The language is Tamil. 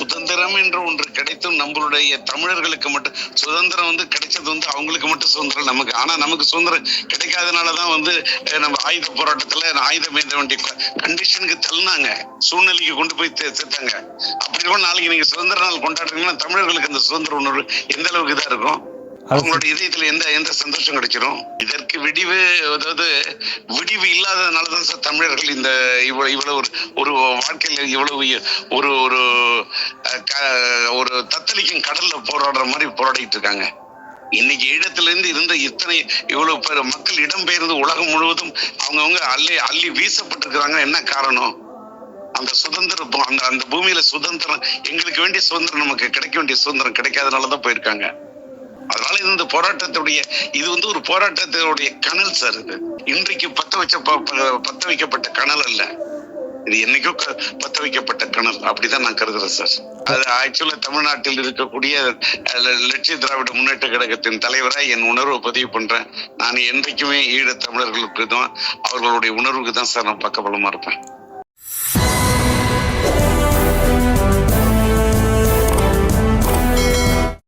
சுதந்திரம் என்று ஒன்று கிடைத்தும் நம்மளுடைய தமிழர்களுக்கு மட்டும் சுதந்திரம் வந்து கிடைச்சது வந்து அவங்களுக்கு மட்டும் சுதந்திரம் நமக்கு ஆனா நமக்கு சுதந்திரம் கிடைக்காதனாலதான் வந்து நம்ம ஆயுத போராட்டத்துல ஆயுதம் ஏந்த வேண்டிய கண்டிஷனுக்கு தள்ளினாங்க. சூழ்நிலைக்கு கொண்டு போய் சேர்த்தாங்க. அப்படி கூட நாளைக்கு நீங்க சுதந்திர நாள் கொண்டாடுறீங்கன்னா தமிழர்களுக்கு அந்த சுதந்திர உணர்வு எந்த அளவுக்கு இதா இருக்கும்? உங்களுடைய இதயத்துல எந்த எந்த சந்தோஷம் கிடைச்சிடும் இதற்கு விடிவு அதாவது விடிவு இல்லாததுனாலதான் சார் தமிழர்கள் இந்த இவ்வளவு இவ்வளவு ஒரு வாழ்க்கையில இவ்வளவு ஒரு ஒரு ஒரு தத்தளிக்கும் கடல்ல போராடுற மாதிரி போராடிட்டு இருக்காங்க. இன்னைக்கு இடத்துல இருந்து இருந்த இத்தனை இவ்வளவு பேர் மக்கள் இடம்பெயர்ந்து உலகம் முழுவதும் அவங்கவுங்க அள்ளி அள்ளி வீசப்பட்டிருக்கிறாங்க. என்ன காரணம்? அந்த சுதந்திரம் அந்த அந்த பூமியில சுதந்திரம் எங்களுக்கு வேண்டிய சுதந்திரம் நமக்கு கிடைக்க வேண்டிய சுதந்திரம் கிடைக்காதனாலதான் போயிருக்காங்க. அதனால இந்த போராட்டத்துடைய இது வந்து ஒரு போராட்டத்தினுடைய கனல் சார் இது. இன்றைக்கு பத்த வச்ச பத்த வைக்கப்பட்ட கனல் அல்ல. இது என்னைக்கோ பத்த வைக்கப்பட்ட கனல். அப்படிதான் நான் கருதுறேன் சார். அது ஆக்சுவலா தமிழ்நாட்டில் இருக்கக்கூடிய லட்சிய திராவிட முன்னேற்ற கழகத்தின் தலைவராக என் உணர்வை பதிவு பண்றேன். நான் என்றைக்குமே ஈழத் தமிழர்களுக்கு தான் அவர்களுடைய உணர்வுக்கு தான் சார் நான் பக்கபலமா இருப்பேன்.